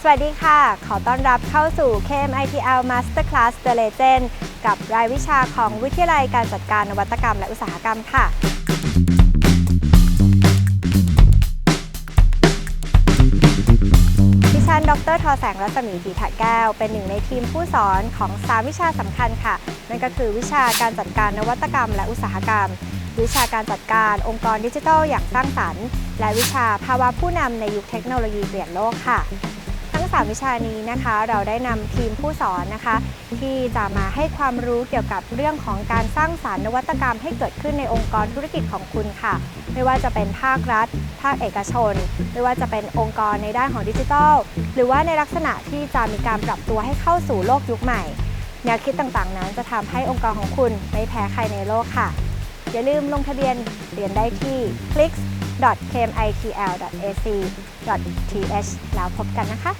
สวัสดีค่ะ ขอต้อนรับเข้าสู่ KMITL Masterclass The Legend กับรายวิชาของวิทยาลัยการจัดการนวัตกรรมและอุตสาหกรรมค่ะ ฉัน ดรทอแสงรัศมีถีถะแก้ว เป็นหนึ่งในทีมผู้สอนของ3วิชาสำคัญค่ะ นั่นก็คือวิชาการจัดการนวัตกรรม และอุตสาหกรรม วิชาการจัดการองค์กรดิจิทัลอย่างสร้างสรรค์ และวิชาภาวะผู้นำในยุคเทคโนโลยีเปลี่ยนโลกค่ะ ง 3 วิชานี้นะคะ เราได้นำทีมผู้สอนนะคะ ที่จะมาให้ความรู้เกี่ยวกับเรื่องของการสร้างสารรค์นวัตกรรมให้เกิดขึ้นในองค์กรธุรกิจของคุณค่ะ ไม่ว่าจะเป็นภาครัฐ ภาคเอกชน ไม่ว่าจะเป็นองค์กรในด้านของดิจิทัล หรือว่าในลักษณะที่จะมีการปรับตัวให้เข้าสู่โลกยุคใหม่ แนวคิดต่างๆ นั้นจะทำให้องค์กรของคุณไม่แพ้ใครในโลกค่ะ อย่าลืมลงทะเบียนเรียนได้ที่ clicks.kmitl.ac.th แล้วพบกันนะคะ